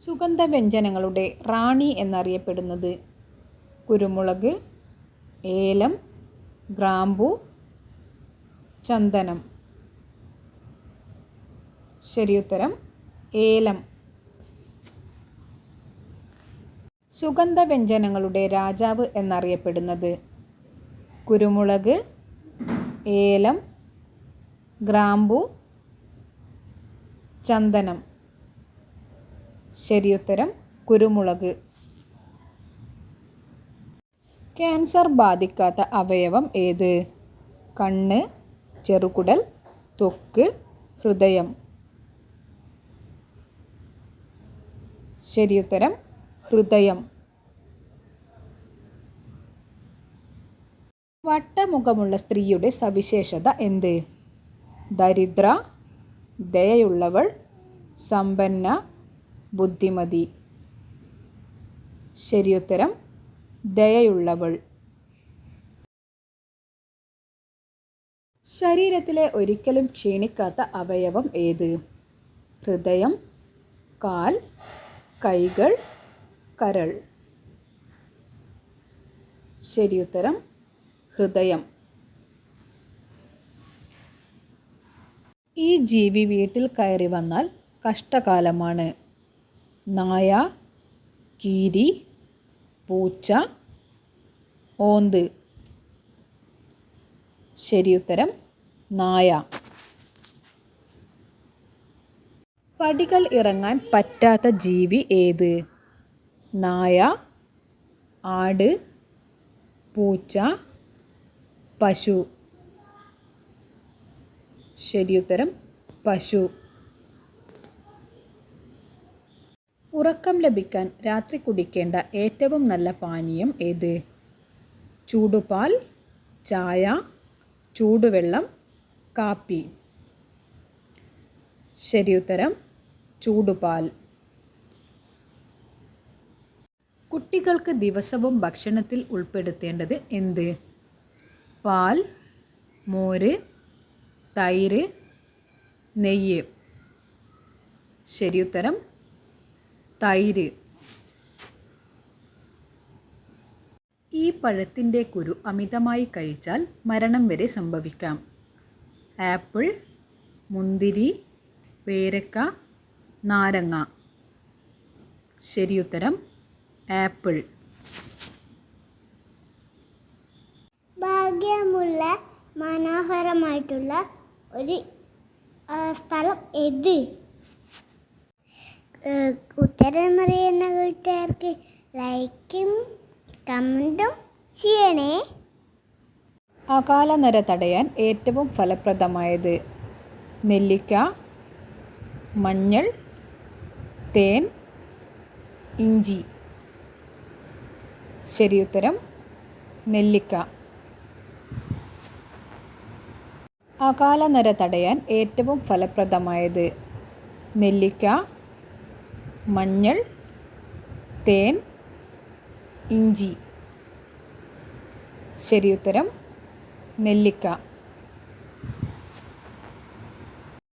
സുഗന്ധവ്യഞ്ജനങ്ങളുടെ റാണി എന്നറിയപ്പെടുന്നത് കുരുമുളക് ഏലം ഗ്രാമ്പു ചന്ദനം. ശരിയുത്തരം ഏലം. സുഗന്ധവ്യഞ്ജനങ്ങളുടെ രാജാവ് എന്നറിയപ്പെടുന്നത് കുരുമുളക് ഏലം ഗ്രാമ്പു ചന്ദനം. ശരിയുത്തരം കുരുമുളക്. ക്യാൻസർ ബാധിക്കാത്ത അവയവം ഏത്? കണ്ണ് ചെറുകുടൽ തൊക്ക് ഹൃദയം. ശരിയുത്തരം ഹൃദയം. വട്ടമുഖമുള്ള സ്ത്രീയുടെ സവിശേഷത എന്ത്? ദരിദ്ര ദയയുള്ളവൾ സമ്പന്ന ബുദ്ധിമതി. ശരിയുത്തരം ദയയുള്ളവൾ. ശരീരത്തിലെ ഒരിക്കലും ക്ഷീണിക്കാത്ത അവയവം ഏത്? ഹൃദയം കാൽ കൈകൾ കരൾ. ശരിയുത്തരം ഹൃദയം. ഈ ജീവി വീട്ടിൽ കയറി വന്നാൽ കഷ്ടകാലമാണ്. നായ കീരി പൂച്ച ഓന്ത് ശരിയുത്തരം നായ. പടികൾ ഇറങ്ങാൻ പറ്റാത്ത ജീവി ഏത്? നായ ആട് പൂച്ച പശു. ശരിയുത്തരം പശു. ഉറക്കം ലഭിക്കാൻ രാത്രി കുടിക്കേണ്ട ഏറ്റവും നല്ല പാനീയം ഏത്? ചൂടുപാൽ ചായ ചൂടുവെള്ളം കാപ്പി. ശരി ഉത്തരം ചൂടുപാൽ. കുട്ടികൾക്ക് ദിവസവും ഭക്ഷണത്തിൽ ഉൾപ്പെടുത്തേണ്ടത് എന്ത്? പാൽ മോര് തൈര് നെയ്യ്. ശരിയുത്തരം തൈര്. ഈ പഴത്തിന്റെ കുരു അമിതമായി കഴിച്ചാൽ മരണം വരെ സംഭവിക്കാം. ആപ്പിൾ മുന്തിരി പേരക്ക നാരങ്ങ. ശരിയുത്തരം ആപ്പിൾ. ഭാഗ്യമുള്ള മനോഹരമായിട്ടുള്ള ഒരു സ്ഥലം ഏത്? ഉത്തരം അറിയുന്ന കൂട്ടുകാർക്ക് ലൈക്കും കമന്റും ചെയ്യണേ. അകാലനര തടയാൻ ഏറ്റവും ഫലപ്രദമായത് നെല്ലിക്ക മഞ്ഞൾ തേൻ ഇഞ്ചി. ശരി ഉത്തരം നെല്ലിക്ക. അകാലനര തടയാൻ ഏറ്റവും ഫലപ്രദമായത് നെല്ലിക്ക മഞ്ഞൾ തേൻ ഇഞ്ചി. ശരിയുത്തരം നെല്ലിക്ക.